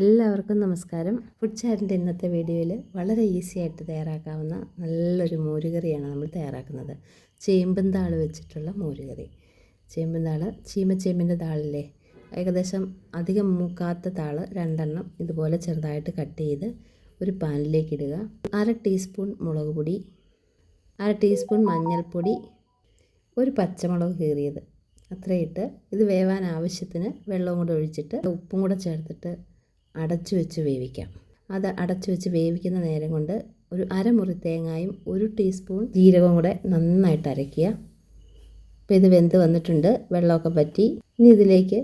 എല്ലാവർക്കും നമസ്കാരം. ഫുഡ് ചാറ്റിന്റെ ഇന്നത്തെ വീഡിയോയിൽ വളരെ ഈസി ആയിട്ട് തയ്യാറാക്കാവുന്ന നല്ലൊരു മോരുകറിയാണ് നമ്മൾ തയ്യാറാക്കുന്നത്. ചേമ്പും താൾ വെച്ചിട്ടുള്ള മോരുകറി. ചേമ്പും താൾ ചീമച്ചേമ്പിന്റെ താളില്ലേ? ഏകദേശം അധികം മൂക്കാത്ത താൾ രണ്ടെണ്ണം ഇതുപോലെ ചെറുതായിട്ട് കട്ട് ചെയ്ത് ഒരു പാനിലേക്ക് ഇടുക. അര ടീസ്പൂൺ മുളക് പൊടി അര ടീസ്പൂൺ മഞ്ഞൾപ്പൊടി ഒരു പച്ചമുളക് കീറിയത്. അത്രയിട്ട് ഇത് വേവാൻ ആവശ്യത്തിന് വെള്ളവും കൂടെ ഒഴിച്ചിട്ട് ഉപ്പും കൂടെ ചേർത്തിട്ട് അടച്ചു വെച്ച് വേവിക്കാം. അത് അടച്ചു വെച്ച് വേവിക്കുന്ന നേരം കൊണ്ട് ഒരു അരമുറി തേങ്ങായും ഒരു ടീസ്പൂൺ ജീരകവും കൂടെ നന്നായിട്ട് അരയ്ക്കുക. അപ്പോൾ ഇത് വെന്ത് വന്നിട്ടുണ്ട്. വെള്ളമൊക്കെ പറ്റി. ഇനി ഇതിലേക്ക്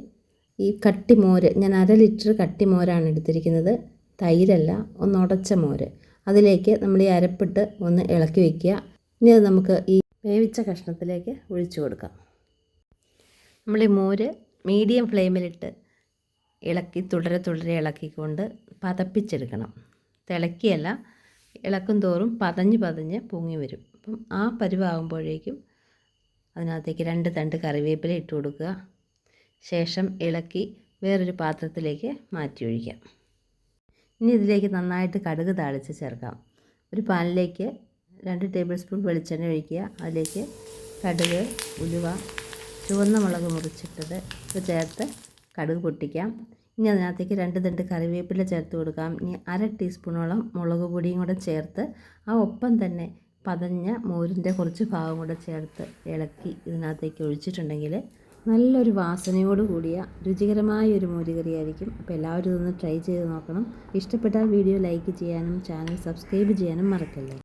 ഈ കട്ടിമോര് ഞാൻ അര ലിറ്റർ കട്ടിമോരാണ് എടുത്തിരിക്കുന്നത്. തൈരല്ല ഒന്ന് ഉടച്ച മോര്. അതിലേക്ക് നമ്മൾ ഈ അരപ്പിട്ട് ഒന്ന് ഇളക്കി വയ്ക്കുക ഇനി അത് നമുക്ക് ഈ വേവിച്ച കഷ്ണത്തിലേക്ക് ഒഴിച്ചു കൊടുക്കാം. നമ്മൾ ഈ മോര് മീഡിയം ഫ്ലെയിമിലിട്ട് ഇളക്കി തുടരെ തുടരെ ഇളക്കിക്കൊണ്ട് പതപ്പിച്ചെടുക്കണം. തിളക്കിയല്ല ഇളക്കും തോറും പതഞ്ഞ് പതഞ്ഞ് പൊങ്ങി വരും. അപ്പം ആ പരുവാകുമ്പോഴേക്കും അതിനകത്തേക്ക് രണ്ട് തണ്ട് കറിവേപ്പില ഇട്ട് കൊടുക്കുക. ശേഷം ഇളക്കി വേറൊരു പാത്രത്തിലേക്ക് മാറ്റി ഒഴിക്കാം. ഇനി ഇതിലേക്ക് നന്നായിട്ട് കടുക് താളിച്ച് ചേർക്കാം. ഒരു പാനിലേക്ക് രണ്ട് ടേബിൾ സ്പൂൺ വെളിച്ചെണ്ണ ഒഴിക്കുക. അതിലേക്ക് കടുക് ഉലുവ ചുവന്ന മുളക് മുറിച്ചിട്ടത് ചേർത്ത് കടുക് പൊട്ടിക്കാം. ഇനി അതിനകത്തേക്ക് രണ്ട് തണ്ട് കറിവേപ്പില ചേർത്ത് കൊടുക്കാം. ഇനി അര ടീസ്പൂണോളം മുളക് പൊടിയും കൂടെ ചേർത്ത് ആ ഒപ്പം തന്നെ പതഞ്ഞ മോരിന്റെ കുറച്ച് ഭാഗം കൂടെ ചേർത്ത് ഇളക്കി ഇതിനകത്തേക്ക് ഒഴിച്ചിട്ടുണ്ടെങ്കിൽ നല്ലൊരു വാസനയോട് കൂടിയ രുചികരമായ ഒരു മോരുകറിയായിരിക്കും അപ്പോൾ എല്ലാവരും ഇതൊന്ന് ട്രൈ ചെയ്ത് നോക്കണം. ഇഷ്ടപ്പെട്ടാൽ വീഡിയോ ലൈക്ക് ചെയ്യാനും ചാനൽ സബ്സ്ക്രൈബ് ചെയ്യാനും മറക്കല്ലേ.